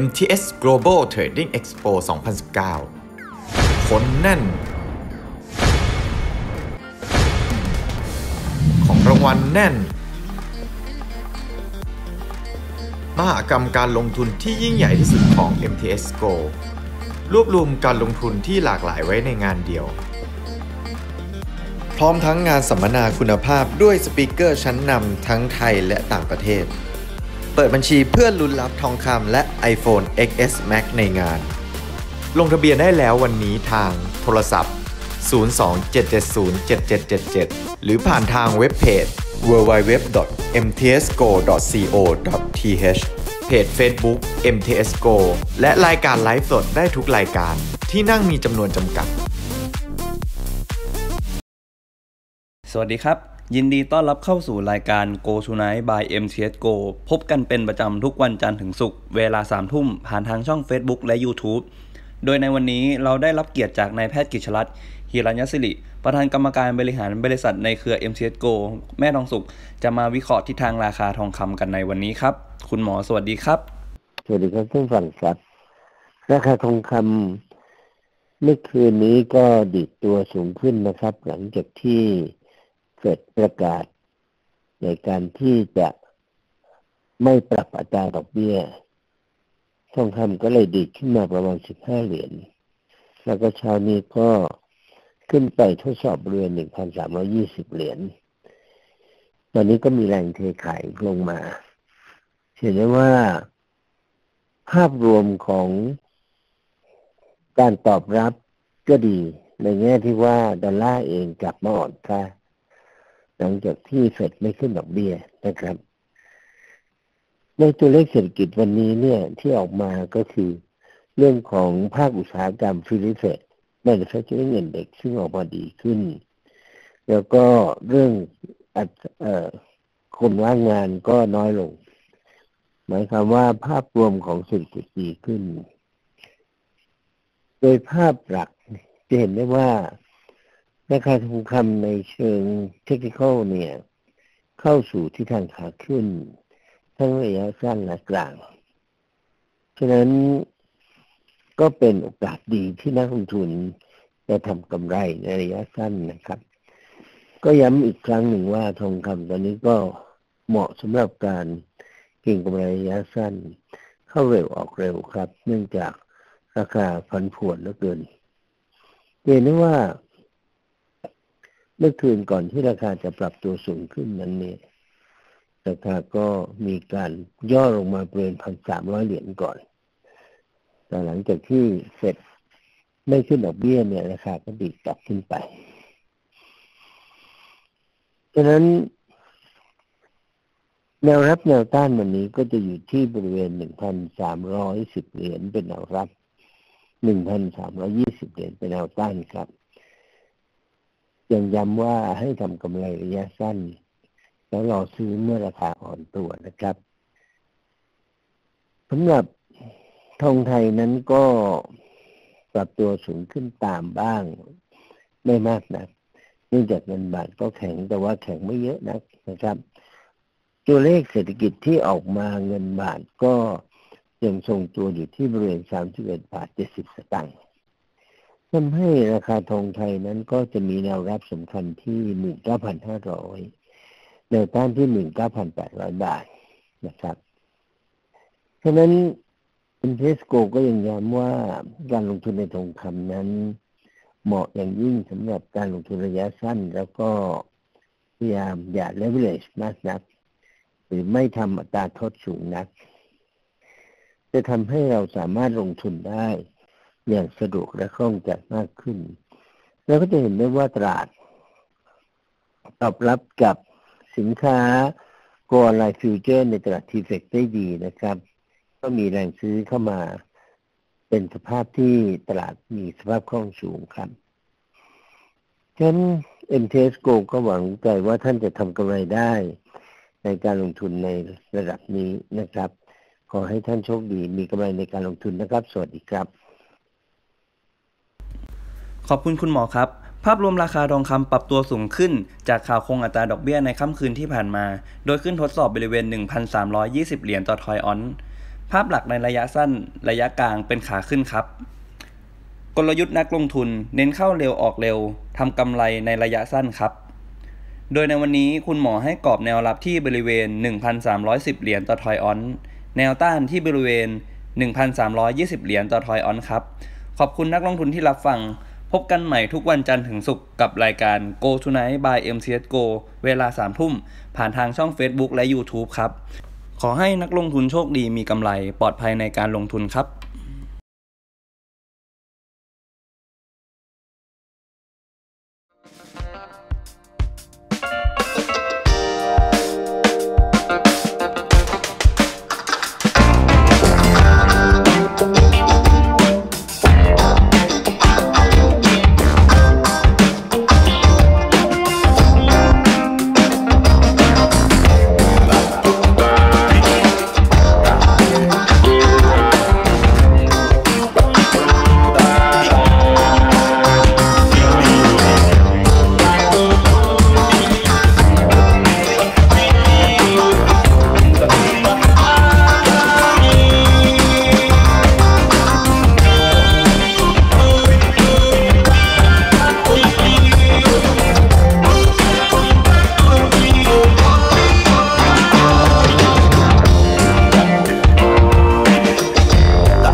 MTS Global Trading Expo 2019 คนแน่น ของรางวัลแน่น มหากรรมการลงทุนที่ยิ่งใหญ่ที่สุดของ MTS Go รวบรวมการลงทุนที่หลากหลายไว้ในงานเดียว พร้อมทั้งงานสัมมนาคุณภาพด้วยสปีกเกอร์ชั้นนำทั้งไทยและต่างประเทศ เปิดบัญชีเพื่อลุ้นรับทองคำและ iPhone XS Max ในงาน ลงทะเบียนได้แล้ววันนี้ทางโทรศัพท์ 027707777 หรือผ่านทางเว็บเพจ www.mtsgo.co.th เพจ Facebook MTS Go และรายการไลฟ์สดได้ทุกรายการที่นั่งมีจำนวนจำกัด สวัสดีครับ ยินดีต้อนรับเข้าสู่รายการ Go Tonight by MTS Go พบกันเป็นประจำทุกวันจันทร์ถึงศุกร์เวลา3ทุ่มผ่านทางช่อง Facebook และ YouTube โดยในวันนี้เราได้รับเกียรติจากนายแพทย์กิจรัตน์ฮิรัญยศิริ ประธานกรรมการบริหารบริษัทในเครือ MTS Go แม่ทองสุข จะมาวิเคราะห์ทิศทางราคาทองคำกันในวันนี้ครับ คุณหมอสวัสดีครับ สวัสดีครับท่านฟังครับ ราคาทองคำเมื่อคืนนี้ก็ดิดตัวสูงขึ้นนะครับ หลังจากที่ เฟดประกาศ ในการที่จะไม่ปรับอัตราดอกเบี้ยทองคำก็เลยดีดขึ้นมาประมาณ15เหรียญ แล้วก็เช้านี้ก็ขึ้นไปทดสอบบริเวณ1,320เหรียญ ตอนนี้ก็มีแรงเทขายลงมา เห็นได้ว่า ภาพรวมของการตอบรับก็ดีในแง่ที่ว่า ดอลลาร์เองกลับมาอ่อนค่า หลังจากที่เฟดไม่ขึ้นดอกเบี้ยนะครับ ในตัวเลขเศรษฐกิจวันนี้เนี่ยที่ออกมาก็คือ เรื่องของภาคอุตสาหกรรมฟิลิปเฟด manufacturing index ซึ่งออกมาดีขึ้น แล้วก็เรื่องอคนว่างงานก็น้อยลง หมายความว่าภาพรวมของเศรษฐกิจดีขึ้น โดยภาพหลักจะเห็นได้ว่า ราคาทองคำในเชิงเทคนิคเนี่ย เข้าสู่ที่ทางขาขึ้น ทั้งระยะสั้นและกลาง ฉะนั้นก็เป็นโอกาสดีที่นักลงทุนจะทำกำไรในระยะสั้นนะครับ ก็ย้ำอีกครั้งหนึ่งว่าทองคำตอนนี้ก็เหมาะสำหรับการเก็งกำไรระยะสั้น เข้าเร็วออกเร็วครับ เนื่องจากราคาพันผวนเหลือเกินเห็นได้ว่า มื่อคืนก่อนที่ราคาจะปรับตัวสูงขึ้นนั้นเนี่ยราคาก็มีการย่อลงมาบริเวณพันสามร้อยเหรียญก่อน แต่หลังจากที่เสร็จไม่ขึ้นดอกเบี้ยเนี่ยราคาก็ดีกลับขึ้นไปฉะนั้นแนวรับแนวต้านวันนี้ก็จะอยู่ที่บริเวณ1,310เหรียญเป็นแนวรับ1,320เหรียญเป็นแนวต้านครับ ยังย้ำว่าให้ทำกำไรระยะสั้น แล้วรอซื้อเมื่อราคาอ่อนตัวนะครับสำหรับทองไทยนั้นก็ปรับตัวสูงขึ้นตามบ้าง ไม่มากนะเนื่องจากเงินบาทก็แข็งแต่ว่าแข็งไม่เยอะนักนะครับ ตัวเลขเศรษฐกิจที่ออกมาเงินบาทก็ยังทรงตัวอยู่ที่บริเวณ 31 บาท 70 สตางค์ ทำให้ราคาทองไทยนั้นก็จะมีแนวรับสำคัญที่ 19,500 แนวต้านที่ 19,800 บาทนะครับฉะนั้นคุณเทสโกก็ยังย้ำว่าการลงทุนในทองคำนั้น เหมาะอย่างยิ่งสำหรับการลงทุนระยะสั้น แล้วก็พยายามอย่าเลเวลเลชมากนัก หรือไม่ทำอัตราทดสูงนัก จะทำให้เราสามารถลงทุนได้ อย่างสะดวกและคล่องใจมากขึ้น แล้วก็จะเห็นได้ว่าตลาด ตอบรับกับสินค้าโกลไลฟิวเจอร์ในตลาดทีเฟกได้ดีนะครับ ก็มีแรงซื้อเข้ามาเป็นสภาพที่ตลาดมีสภาพคล่องสูงครับฉะนั้น MTS Go ก็หวังใจว่าท่านจะทำกำไรได้ในการลงทุนในระดับนี้นะครับ ขอให้ท่านโชคดีมีกำไรในการลงทุนนะครับ สวัสดีครับ ขอบคุณคุณหมอครับ ภาพรวมราคาทองคำปรับตัวสูงขึ้น จากข่าวคงอัตราดอกเบี้ยในค่ำคืนที่ผ่านมา โดยขึ้นทดสอบบริเวณ 1,320 เหรียญต่อทอยออนภาพหลักในระยะสั้นระยะกลางเป็นขาขึ้นครับ กลยุทธ์นักลงทุนเน้นเข้าเร็วออกเร็วทำกำไรในระยะสั้นครับ โดยในวันนี้คุณหมอให้กรอบแนวรับที่บริเวณ 1,310 เหรียญต่อทอยออนแนวต้านที่บริเวณ 1,320 เหรียญต่อทอยออนครับ ขอบคุณนักลงทุนที่รับฟัง พบกันใหม่ทุกวันจันทร์ถึงศุกร์กับรายการ Go Tonight by MCS Go เวลา3ทุ่ม ผ่านทางช่อง Facebook และ YouTube ครับ ขอให้นักลงทุนโชคดีมีกำไรปลอดภัยในการลงทุนครับ